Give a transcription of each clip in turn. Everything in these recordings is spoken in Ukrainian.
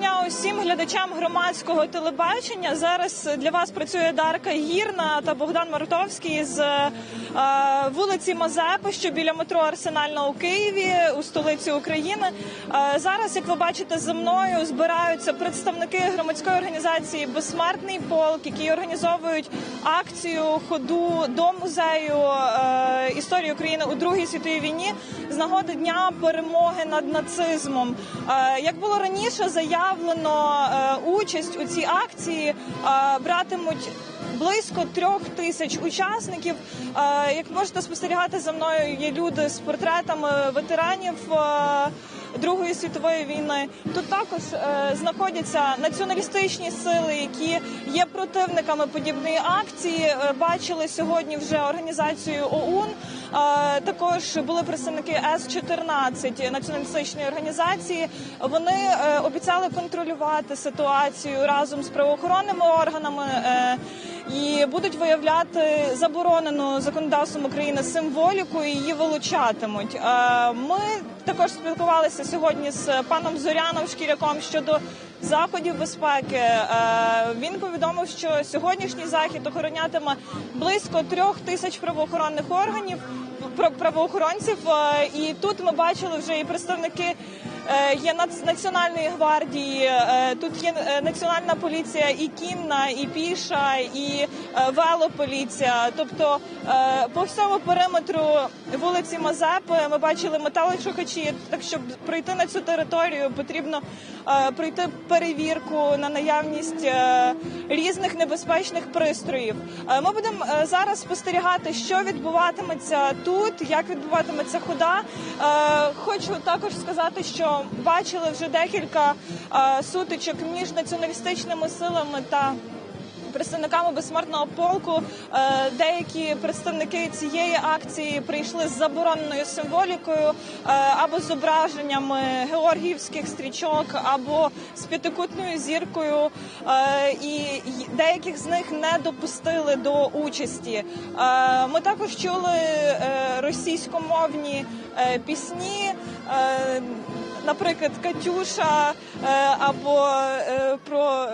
Дня усім глядачам громадського телебачення. Зараз для вас працює Дарка Гірна та Богдан Мартовський з е, вулиці Мазепи, що біля метро Арсенальна у Києві, у столиці України. Е, зараз, як ви бачите, за мною збираються представники громадської організації Безсмертний полк, які організовують акцію ходу до музею е, історії України у Другій світовій війні з нагоди дня перемоги над нацизмом. Е, Як було раніше заявлено, е, участь у цій акції е, братимуть. Близько трьох тисяч учасників. Е, Як можете спостерігати за мною, є люди з портретами ветеранів Другої світової війни. Тут також знаходяться націоналістичні сили, які є противниками подібної акції. Бачили сьогодні вже організацію ОУН. Е, Також були представники С-14 націоналістичної організації. Вони е, обіцяли контролювати ситуацію разом з правоохоронними органами е, і будуть виявляти заборонену законодавством України символіку і її вилучатимуть. Ми також спілкувалися сьогодні з паном Зоряном Шкіряком щодо заходів безпеки. Е, Він повідомив, що сьогоднішній захід охоронятиме близько трьох тисяч правоохоронних органів правоохоронців. Е, І тут ми бачили вже і представники. Е, Є національної гвардії, е, тут є е, національна поліція, і кінна, і піша, і велополіція. Тобто по всьому периметру вулиці Мазепи ми бачили металошукачі. Так щоб пройти на цю територію, потрібно прийти перевірку на наявність різних небезпечних пристроїв. Е, Ми будемо е, зараз спостерігати, що відбуватиметься тут, як відбуватиметься хода. Е, Хочу також сказати, що бачили вже декілька сутичок між націоналістичними силами та представниками безсмертного полку. Е, Деякі представники цієї акції прийшли з забороненою символікою е, або зображеннями георгіївських стрічок, або з п'ятикутною зіркою. Е, І деяких з них не допустили до участі. Ми також чули російськомовні пісні. Наприклад, Катюша або про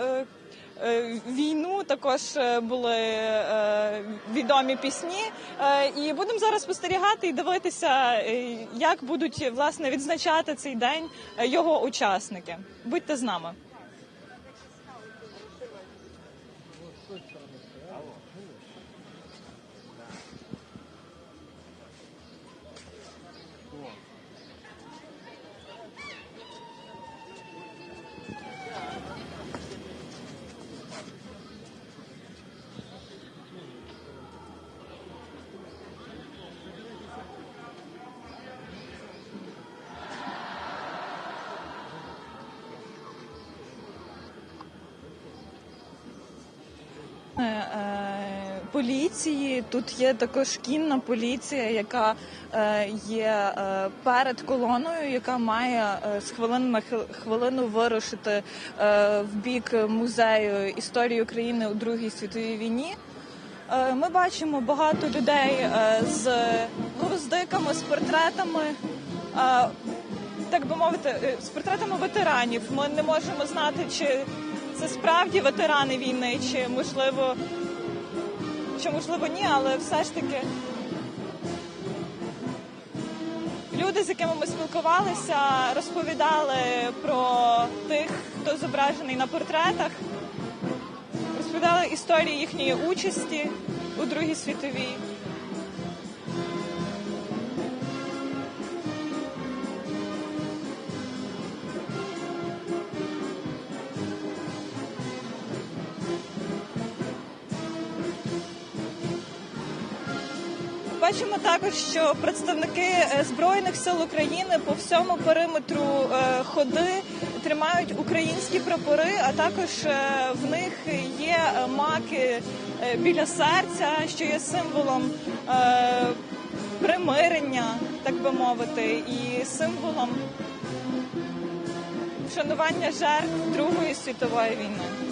війну також е, були е, відомі пісні. Е, І будемо зараз спостерігати і дивитися, е, як будуть власне відзначати цей день е, його учасники. Будьте з нами. Поліції. Тут є також кінна поліція, яка е, є е, перед колоною, яка має е, з хвилини на хвилину вирушити в бік музею історії України у Другій світовій війні. Ми бачимо багато людей з гвоздиками, з портретами. Так би мовити, з портретами ветеранів. Ми не можемо знати, чи це справді ветерани війни, чи можливо, чи можливо ні, але все ж таки люди, з якими ми спілкувалися, розповідали про тих, хто зображений на портретах, розповідали історії їхньої участі у Другій світовій. Бачимо також, що представники е, збройних сил України по всьому периметру е, ходи тримають українські прапори, а також е, в них є маки біля серця, що є символом примирення, так би мовити, і символом вшанування жертв Другої світової війни.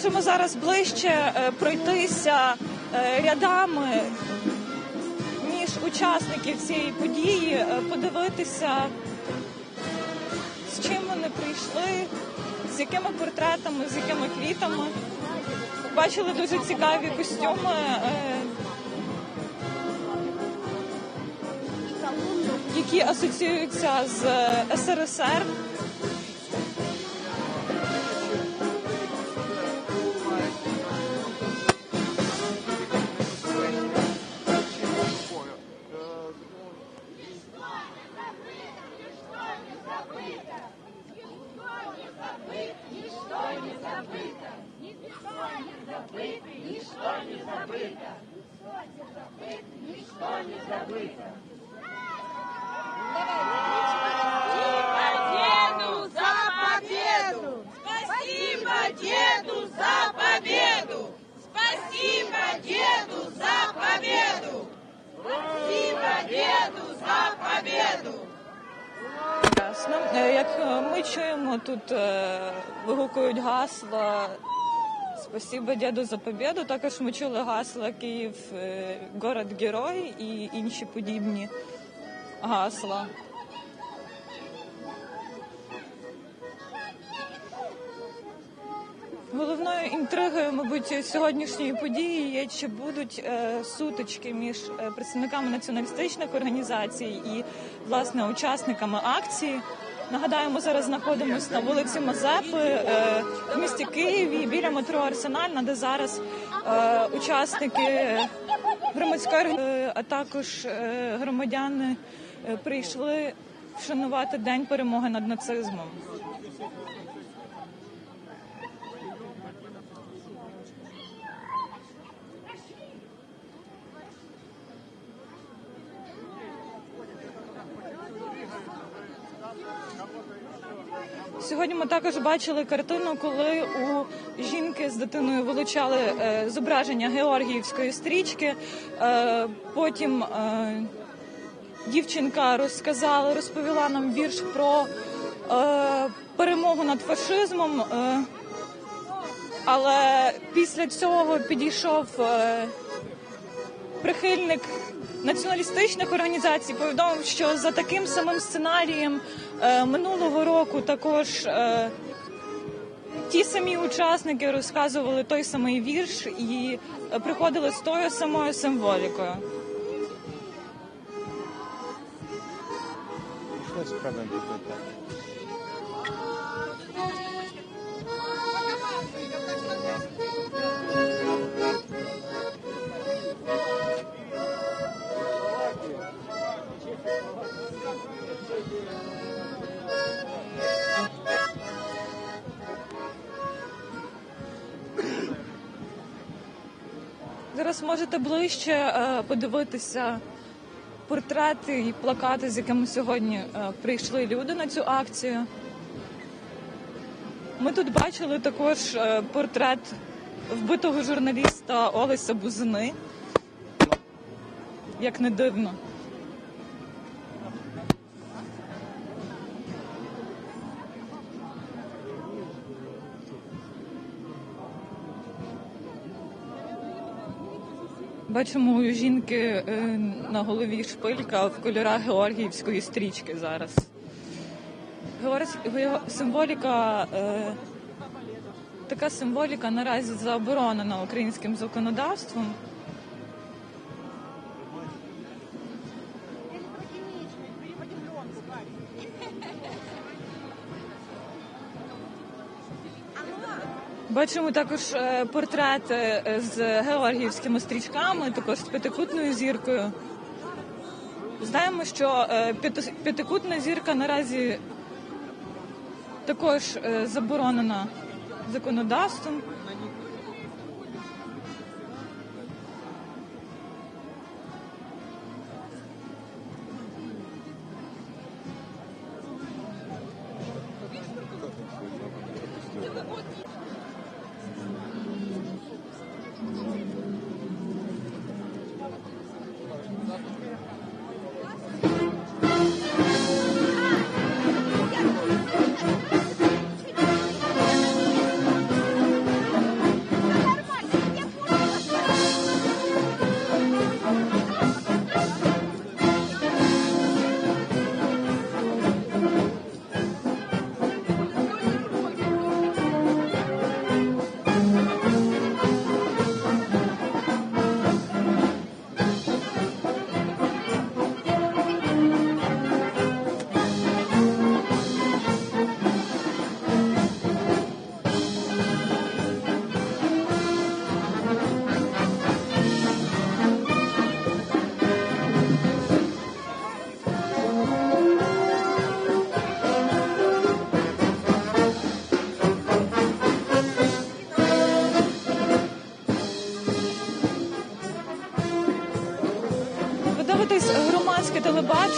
Можемо зараз ближче е, пройтися е, рядами між учасників цієї події, е, подивитися, з чим вони прийшли, з якими портретами, з якими квітами. Бачили дуже цікаві костюми, які асоціюються з СРСР. Як е, ми чуємо, тут е, вигукують гасла Спасибо діду за победу. Також ми чули гасла Київ, е, город герой і інші подібні гасла. Головною інтригою, мабуть, сьогоднішньої події є, чи будуть е, сутички між е, представниками націоналістичних організацій і власне учасниками акції. Нагадаю, ми зараз знаходимося на вулиці Мазепи е, в місті Києві біля метро Арсенальна, де зараз е, учасники громадської а також е, громадяни е, прийшли вшанувати День перемоги над нацизмом. Сьогодні ми також бачили картину, коли у жінки з дитиною вилучали е, зображення Георгіївської стрічки. Е, потім е, дівчинка розказала, розповіла нам вірш про перемогу над фашизмом. Але після цього підійшов прихильник націоналістичних організацій повідомив, що за таким самим сценарієм минулого року також е, ті самі учасники розказували той самий вірш і е, приходили з тою самою символікою. Що з правим Зараз можете ближче е, подивитися портрети і плакати, з якими сьогодні е, прийшли люди на цю акцію. Ми тут бачили також е, портрет вбитого журналіста Олеся Бузини. Як не дивно. Бачимо у жінки е, на голові шпилька в кольорах Георгіївської стрічки зараз. Символіка, е, така символіка наразі заборонена українським законодавством. Бачимо також е, портрети е, з георгіївськими стрічками, також з п'ятикутною зіркою. Знаємо, що е, п'ятикутна зірка наразі також заборонена законодавством.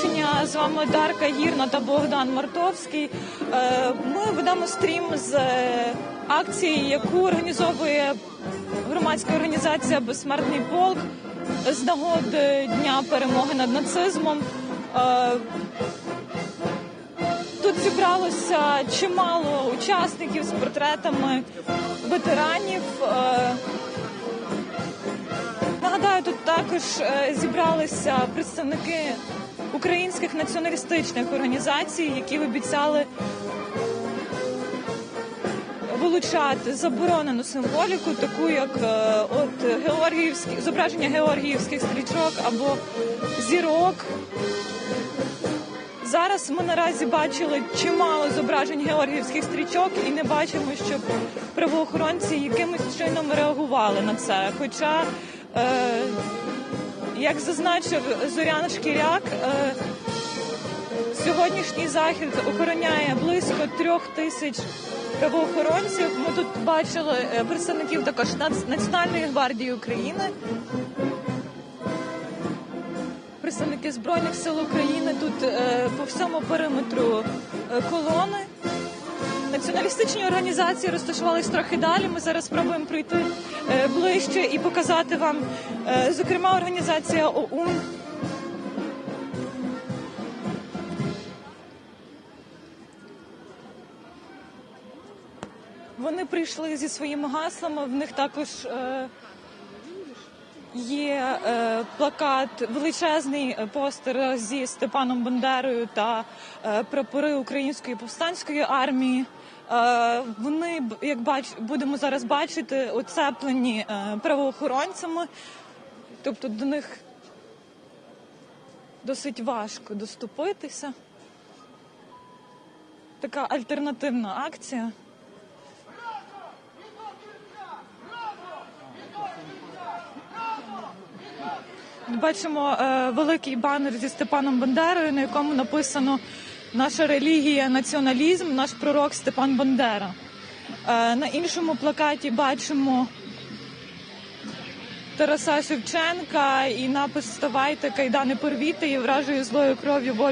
Дня! З вами Дарка Гірна та Богдан Мартовський. Е, Ми ведемо стрім з е, акції, яку організовує громадська організація Безсмертний полк з нагоди Дня перемоги над нацизмом. Е, Тут зібралося чимало учасників з портретами ветеранів. Тут також е, зібралися представники українських націоналістичних організацій, які обіцяли вилучати заборонену символіку, таку як е, от георгіївські зображення георгіївських стрічок або зірок. Зараз ми наразі бачили чимало зображень георгіївських стрічок і не бачимо, щоб правоохоронці якимось чином реагували на це. Хоча, як зазначив Зорян Шкіряк, е, сьогоднішній захід охороняє близько трьох тисяч правоохоронців. Ми тут бачили е, представників також Національної гвардії України. Представники Збройних сил України тут е, по всьому периметру е, колони. Націоналістичні організації розташувались трохи далі. Ми зараз спробуємо пройти е, ближче і показати вам, е, зокрема, організація ОУН. Вони прийшли зі своїми гаслами. В них також е, є плакат, величезний постер зі Степаном Бандерою та прапори Української повстанської армії. Е, вони, як бач, будемо зараз бачити, оцеплені е, правоохоронцями, тобто до них досить важко доступитися. Така альтернативна акція. Бачимо е, великий банер зі Степаном Бандерою, на якому написано Наша релігія, націоналізм, наш пророк Степан Бандера. Е, на іншому плакаті бачимо Тараса Шевченка і напис Вставайте, кайдани порвіте і вражою злою кров'ю волю.